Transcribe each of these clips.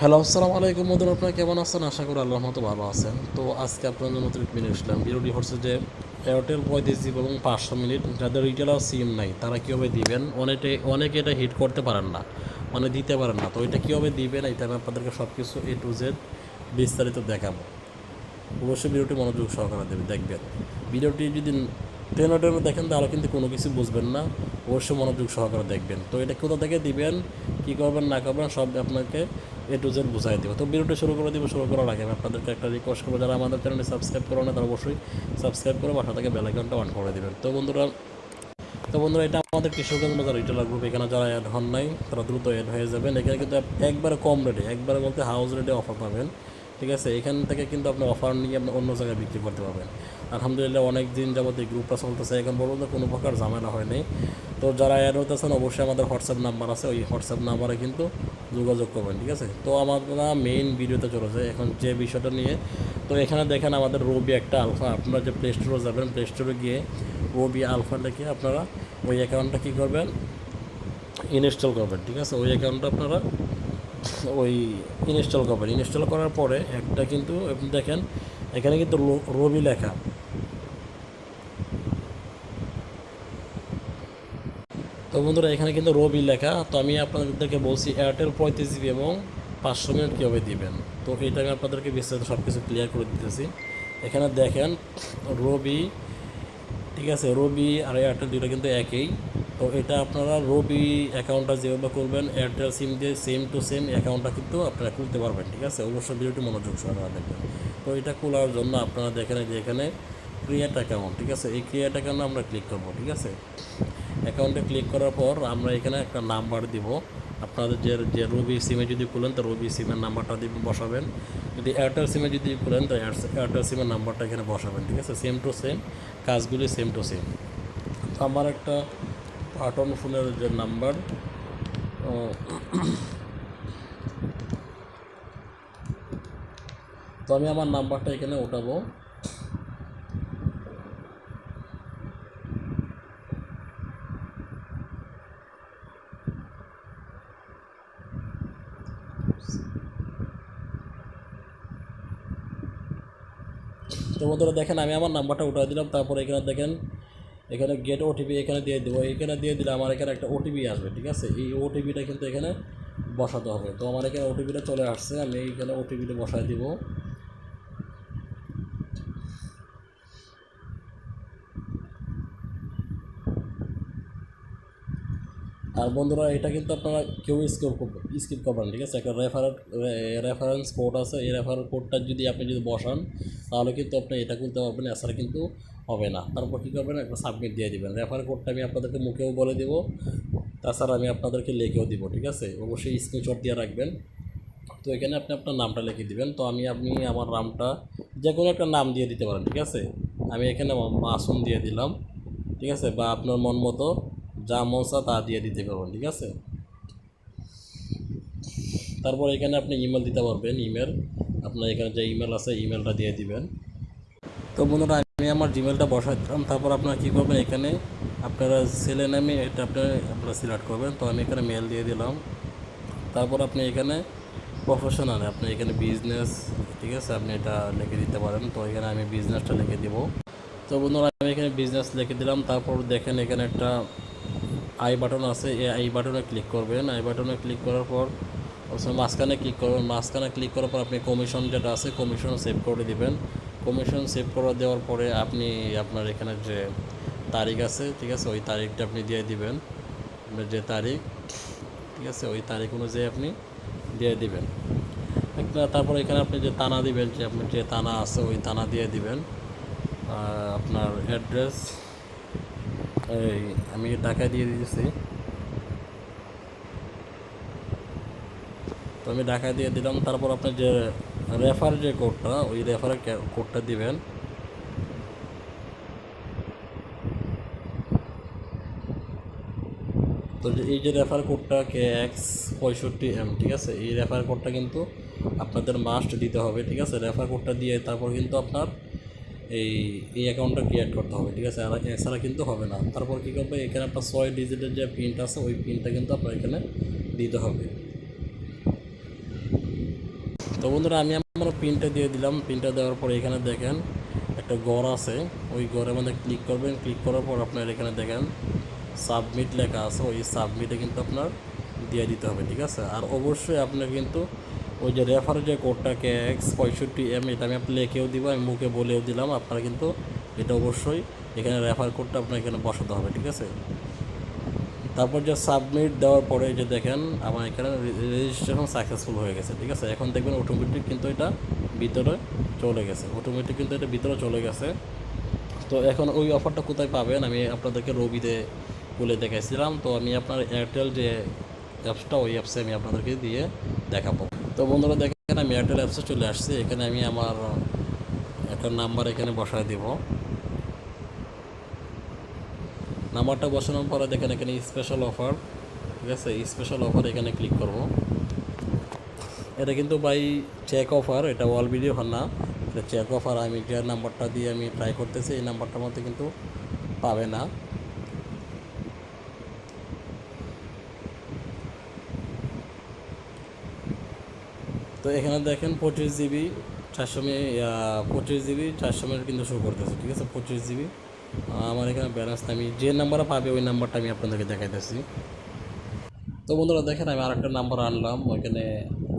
Hello, আসসালামু আলাইকুম মধুর আপনারা কেমন আছেন? আশা করি আল্লাহর মতো ভালো আছেন। তো আজকে আপনার জন্য একটি ভিডিও আসলাম। ভিডিওটি হচ্ছে যে এয়ারটেল পঁয়ত্রিশ জিবি এবং পাঁচশো মিনিট। যাদের রিটেলার সিম নাই, তারা কীভাবে দিবেন? অনেকে অনেকে এটা হিট করতে পারেন না মানে দিতে পারেন না। তো এটা কীভাবে দিবেন? এটা আমি আপনাদেরকে সব কিছু এ টু জেড বিস্তারিত দেখাবো। অবশ্যই ভিডিওটি মনোযোগ সহকারে দেবে, দেখবেন। ভিডিওটি যদি টেনে টেনে দেখেন, তাহলে কিন্তু কোনো কিছু বুঝবেন না। অবশ্যই মনোযোগ সহকারে দেখবেন। তো এটা কোথা থেকে দিবেন, কী করবেন, না করবেন, সব আপনাকে এ টু জেড বুঝাই দেবো। তো ভিডিওটি শুরু করে দিব, শুরু করার আগে আমি আপনাদেরকে একটা রিকোয়েস্ট করব, যারা আমাদের চ্যানেলটি সাবস্ক্রাইব করো না, তারা অবশ্যই সাবস্ক্রাইব করে বাসা থেকে বেলাইকনটা অন করে দেবেন। তো বন্ধুরা তো বন্ধুরা, এটা আমাদের কৃষকগঞ্জ বাজার রিটেলার গ্রুপ এখানে যারা অ্যাড হন নাই, তারা দ্রুত অ্যাড হয়ে যাবেন। এখানে কিন্তু একবারে কম রেটে একবারে বলতে হাউস রেটে অফার পাবেন। ঠিক আছে? এখান থেকে কিন্তু আপনি অফার নিয়ে আপনি অন্য জায়গায় বিক্রি করতে পারবেন। আলহামদুলিল্লাহ, অনেক দিন যাবত এই গ্রুপটা চলতেছে। এখন বলব তো কোনো প্রকার ঝামেলা হয়নি। তো যারা অ্যাড হতেছেন অবশ্যই আমাদের হোয়াটসঅ্যাপ নাম্বার আছে। ওই হোয়াটসঅ্যাপ নাম্বারে কিন্তু যোগাযোগ করবেন, ঠিক আছে? তো আমরা মেইন ভিডিওতে চলেছে এখন যে বিষয়টা নিয়ে। তো এখানে দেখেন আমাদের রবি একটা আলফা আপনারা যে প্লে স্টোরে যাবেন প্লে স্টোরে গিয়ে রবি আলফা লিখে আপনারা ওই অ্যাকাউন্টটা কী করবেন? ইনস্টল করবেন, ঠিক আছে? ওই অ্যাকাউন্টটা আপনারা ওই ইনস্টল করবেন। ইনস্টল করার পরে একটা কিন্তু, দেখেন, এখানে কিন্তু রবি লেখা। তো বন্ধুরা, এখানে কিন্তু রবি লেখা। তো আমি আপনাদেরকে বলছি এয়ারটেল পঁয়ত্রিশ জিবি এবং পাঁচশো মিনিট কীভাবে দিবেন? তো এটা আমি আপনাদেরকে বিস্তারিত সব কিছু ক্লিয়ার করে দিতেছি। এখানে দেখেন, রবি, ঠিক আছে, রবি আর এয়ারটেল দুটো কিন্তু একই। তো এটা আপনারা রবি অ্যাকাউন্টটা যেভাবে করবেন এয়ারটেল সিম দিয়ে সেম টু সেম অ্যাকাউন্টটা কিন্তু আপনারা খুলতে পারবেন, ঠিক আছে? অবশ্যই ভিডিওটি মনোযোগ সহকারে দেখবেন। তো এটা খোলার জন্য আপনারা দেখেন যে এখানে ক্রিয়েট অ্যাকাউন্ট ঠিক আছে? এই ক্রিয়েট অ্যাকাউন্টে আমরা ক্লিক করব, ঠিক আছে? অ্যাকাউন্টে ক্লিক করার পর আমরা এখানে একটা নাম্বার দিব। আপনাদের যে যে রবি সিমে যদি খুলেন, তো রবি সিমের নাম্বারটা দিয়ে বসাবেন। যদি এয়ারটেল সিমে যদি খুলেন, তো এয়ারটেল সিমের নাম্বারটা এখানে বসাবেন, ঠিক আছে? সেম টু সেম, কাজগুলি সেম টু সেম। তো আমার একটা পাটন ফোনের যে নাম্বার তো আমি আমার নাম্বারটা এখানে ওঠাবো তো বন্ধুরা দেখেন, আমি আমার নাম্বারটা উঠাই দিলাম, তারপরে এখানে দেখেন, এখানে গেট ওটিপি এখানে দিয়ে দেবো। এখানে দিয়ে দিলে আমার এখানে একটা ওটিপি আসবে, ঠিক আছে? এই ওটিপিটা কিন্তু এখানে বসাতে হবে। তো আমার এখানে ওটিপিটা চলে আসছে, আমি এখানে ওটিপিটা বসায় দিব। আর বন্ধুরা, এটা কিন্তু আপনারা কেউ স্কিপ স্কিপ করবেন ঠিক আছে? একটা রেফারেল রেফারেন্স কোড আছে, এই রেফারেল কোডটা যদি আপনি যদি বসান, তাহলে কিন্তু আপনি এটা খুলতে পারবেন, এছাড়া কিন্তু হবে না। তারপর কী করবেন? একটা সাবমিট দিয়ে দিবেন। রেফারেল কোডটা আমি আপনাদেরকে মুখেও বলে দেবো, তাছাড়া আমি আপনাদেরকে লিখেও দিব, ঠিক আছে? অবশ্যই স্ক্রিনশট দিয়ে রাখবেন। তো এখানে আপনি আপনার নামটা লিখে দিবেন। তো আমি, আপনি আমার নামটা যে কোনো একটা নাম দিয়ে দিতে পারেন, ঠিক আছে? আমি এখানে মাসুম দিয়ে দিলাম, ঠিক আছে? বা আপনার মন মতো যা মন চা তা দিয়ে দিতে পারবেন, ঠিক আছে? তারপর এখানে আপনি ইমেল দিতে পারবেন ইমেল আপনার এখানে যে ইমেল আছে ইমেলটা দিয়ে দিবেন। তো বন্ধুরা, আমি আমার জিমেলটা বসাই দিলাম তারপর আপনারা কী করবেন, এখানে আপনারা ছেলে নামে এটা আপনার আপনারা সিলেক্ট করবেন। তো আমি এখানে মেল দিয়ে দিলাম। তারপর আপনি এখানে প্রফেশনাল আপনি এখানে বিজনেস ঠিক আছে? আপনি এটা লিখে দিতে পারেন। তো এখানে আমি বিজনেসটা লিখে দিব। তো বন্ধুরা, আমি এখানে বিজনেস লিখে দিলাম। তারপর দেখেন এখানে একটা আই বাটন আছে, এই আই বাটনে ক্লিক করবেন। আই বাটনে ক্লিক করার পর মাঝখানে ক্লিক করবেন। মাঝখানে ক্লিক করার পর আপনি কমিশন যেটা আছে কমিশন সেভ করে দিবেন। কমিশন সেভ করে দেওয়ার পরে আপনি আপনার এখানে যে তারিখ আছে, ঠিক আছে, ওই তারিখটা আপনি দিয়ে দিবেন। যে তারিখ, ঠিক আছে, ওই তারিখ অনুযায়ী আপনি দিয়ে দিবেন। তারপর এখানে আপনি যে তানা দিবেন, যে আপনার যে তানা আছে, ওই তানা দিয়ে দিবেন। আপনার অ্যাড্রেস এই, আমি ঢাকা দিয়ে দিয়েছি। তো আমি ঢাকা দিয়ে দিলাম, তারপর আপনার যে রেফার যে কোডটা ওই রেফারের কোডটা দিবেন। তো এই যে রেফার কোডটা কে এক্স পঁয়ষট্টি এম ঠিক আছে? এই রেফার কোডটা কিন্তু আপনাদের মাস্ট দিতে হবে, ঠিক আছে? রেফার কোডটা দিয়ে তারপর কিন্তু আপনার এই এই অ্যাকাউন্টটা ক্রিয়েট করতে হবে, ঠিক আছে? আর এছাড়া কিন্তু হবে না। তারপর কী করবে? এখানে আপনার ছয় ডিজিটের যে পিনটা আছে, ওই পিনটা কিন্তু আপনার এখানে দিতে হবে। তো বন্ধুরা, আমি আমার পিনটা দিয়ে দিলাম। পিনটা দেওয়ার পর এখানে দেখেন, একটা গড় আছে। ওই গড়ের মধ্যে ক্লিক করবেন। ক্লিক করার পর আপনার এখানে দেখেন সাবমিট লেখা আছে। ওই সাবমিটে কিন্তু আপনার দিয়ে দিতে হবে, ঠিক আছে? আর অবশ্যই আপনার কিন্তু ওই যে রেফার যে কোডটাকে এক্স পঁয়ষট্টি এম এটা আমি লিখেও দিব, আমি মুখে বলেও দিলাম, আপনারা কিন্তু এটা অবশ্যই এখানে রেফার কোডটা আপনার এখানে বসাতে হবে, ঠিক আছে? তারপর যে সাবমিট দেওয়ার পরে যে দেখেন, আমার এখানে রেজিস্ট্রেশন সাকসেসফুল হয়ে গেছে, ঠিক আছে? এখন দেখবেন অটোমেটিক কিন্তু এটা ভিতরে চলে গেছে অটোমেটিক কিন্তু এটা ভিতরে চলে গেছে। তো এখন ওই অফারটা কোথায় পাবেন? আমি আপনাদেরকে রবিতে বলে দেখাইছিলাম, তো আমি আপনার এয়ারটেল যে অ্যাপসটা ওই অ্যাপসে আমি আপনাদেরকে দিয়ে দেখাবো। তো বন্ধুরা দেখেন, আমি এয়ারটেল অ্যাপসে চলে আসছি। এখানে আমি আমার, একটা নাম্বার এখানে বসায় দিব। নাম্বারটা বসানোর পরে দেখেন, এখানে স্পেশাল অফার ঠিক আছে? স্পেশাল অফার এখানে ক্লিক করব। এটা কিন্তু বাই চেক অফার এটা অল ভিডিও অফার না। এটা চেক অফার আমি যে নাম্বারটা দিয়ে আমি ট্রাই করতেছি, এই নাম্বারটার মধ্যে কিন্তু পাবে না। তো এখানে দেখেন পঁচিশ জিবি চারশো পঁচিশ জিবি চারশো মিনিট কিন্তু শো করতেছে, ঠিক আছে? পঁচিশ জিবি। আমার এখানে ব্যালেন্স আমি, যে নাম্বারে পাবে ওই নাম্বারটা আমি আপনাদেরকে দেখাইতেছি। তো বন্ধুরা দেখেন, আমি আরেকটা নাম্বার আনলাম, ওইখানে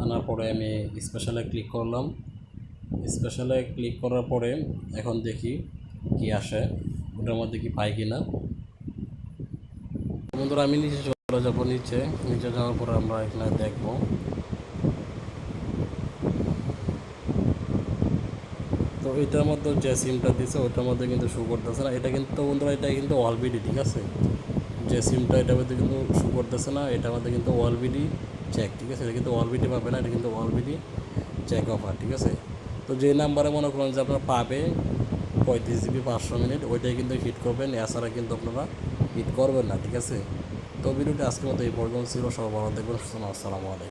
আনার পরে আমি স্পেশালে ক্লিক করলাম। স্পেশালে ক্লিক করার পরে এখন দেখি কি আসে, ওটার মধ্যে কি পাই কি না বন্ধুরা আমি নিচে চলে যাব, নিচে নিচে যাওয়ার পরে আমরা এখানে দেখব। এটার মধ্যে যে সিমটা দিছে ওটার মধ্যে কিন্তু শো করতেছে না। এটা কিন্তু বন্ধুরা, এটা কিন্তু অলবিডি ঠিক আছে? যে সিমটা এটার মধ্যে কিন্তু শো করতেছে না, এটার মধ্যে কিন্তু অলবিডি চেক ঠিক আছে? এটা কিন্তু অলবিডি পাবে না, এটা কিন্তু অলবিডি চেক অফার ঠিক আছে? তো যে নাম্বারে মনে করেন যে আপনারা পাবে পঁয়ত্রিশ জিবি পাঁচশো মিনিট, ওইটাই কিন্তু হিট করবেন। এছাড়া কিন্তু আপনারা হিট করবেন না, ঠিক আছে? তো ভিডিওটি আজকের মতো এই পর্যন্ত ছিল। সব ভালো দেখবেন আসসালামু আলাইকুম।